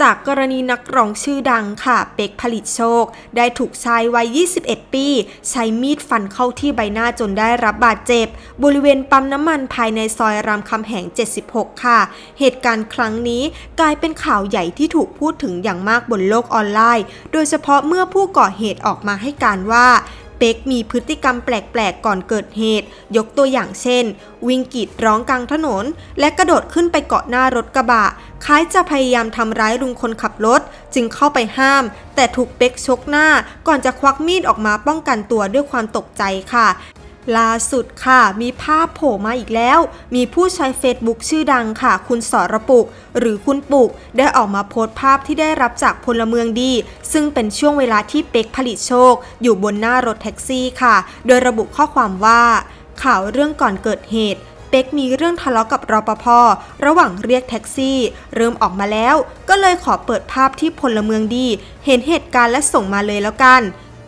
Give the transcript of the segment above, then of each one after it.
จากกรณีนักร้องชื่อดังค่ะ เป็กผลิตโชค ได้ถูกชายวัย 21 ปี ใช้มีดฟันเข้าที่ใบหน้าจนได้รับบาดเจ็บ บริเวณปั๊มน้ำมันภายในซอยรามคำแหง 76 ค่ะ เหตุการณ์ครั้งนี้กลายเป็นข่าวใหญ่ที่ถูกพูดถึงอย่างมากบนโลกออนไลน์ โดยเฉพาะเมื่อผู้ก่อเหตุออกมาให้การว่า เป็กมีพฤติกรรมแปลกๆ ก่อนเกิดเหตุ ยกตัวอย่างเช่น วิ่งกรีดร้องกลางถนน และกระโดดขึ้นไปเกาะหน้ารถกระบะ คล้ายจะพยายามทำร้ายลุงคนขับรถ จึงเข้าไปห้าม แต่ถูกเป็กชกหน้า ก่อนจะควักมีดออกมาป้องกันตัวด้วยความตกใจค่ะ ล่าสุดค่ะ มีภาพโผล่มาอีกแล้ว มีผู้ใช้ Facebook ชื่อดังค่ะ คุณสรปุก หรือคุณปุก ได้ออกมาโพสต์ภาพที่ได้รับจากพลเมืองดี ซึ่งเป็นช่วงเวลาที่เป็กผลิตโชค อยู่บนหน้ารถแท็กซี่ค่ะ โดยระบุข้อความว่า ข่าวเรื่องก่อนเกิดเหตุเป็กมีเรื่องทะเลาะกับรปภ ระหว่างเรียกแท็กซี่ เริ่มออกมาแล้ว ก็เลยขอเปิดภาพที่พลเมืองดี เห็นเหตุการณ์และส่งมาเลยแล้วกัน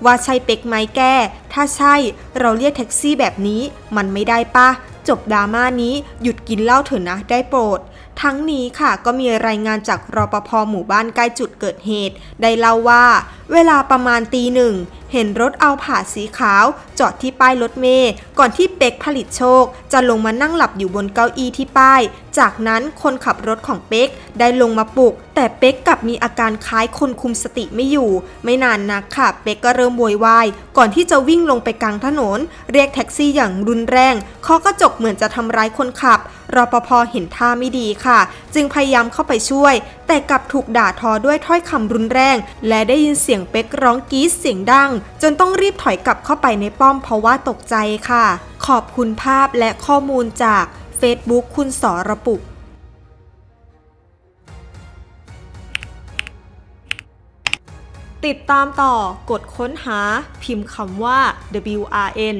ว่าใช่เป็กไหมแก้ ถ้าใช่เราเรียกแท็กซี่แบบนี้มันไม่ได้ปะจบดราม่านี้หยุดกินเหล้าเถอะนะได้โปรด ทั้งนี้ค่ะก็มีรายงานจากรปภหมู่บ้านใกล้จุดเกิดเหตุ ได้เล่าว่า เวลาประมาณตีหนึ่ง เห็นรถเอาผาสีขาว จอดที่ป้ายรถเมย์ก่อนที่เป็กผลิตโชค จะลงมานั่งหลับอยู่บนเก้าอี้ที่ป้าย จากนั้นคนขับรถของเป็กได้ลงมาปลุก แต่เป็กกลับมีอาการคล้ายคนคุมสติไม่อยู่ ไม่นานนักค่ะ เป็กก็เริ่มโวยวายก่อนที่จะวิ่งลงไปกลางถนน เรียกแท็กซี่อย่างรุนแรงเคาะกระจกเหมือนจะทำร้ายคนขับ รปภเห็นท่าไม่ดีค่ะ จึงพยายามเข้าไปช่วย แต่กลับถูกด่าทอด้วยถ้อยคำรุนแรง และได้ยินเสียงเป็กร้องกรี๊ดเสียงดัง จนต้องรีบถอยกลับเข้าไปในป้อมเพราะว่าตกใจค่ะ ขอบคุณภาพและข้อมูลจาก Facebook คุณสรปุกติดตามต่อกดค้นหาพิมพ์คำว่า WRN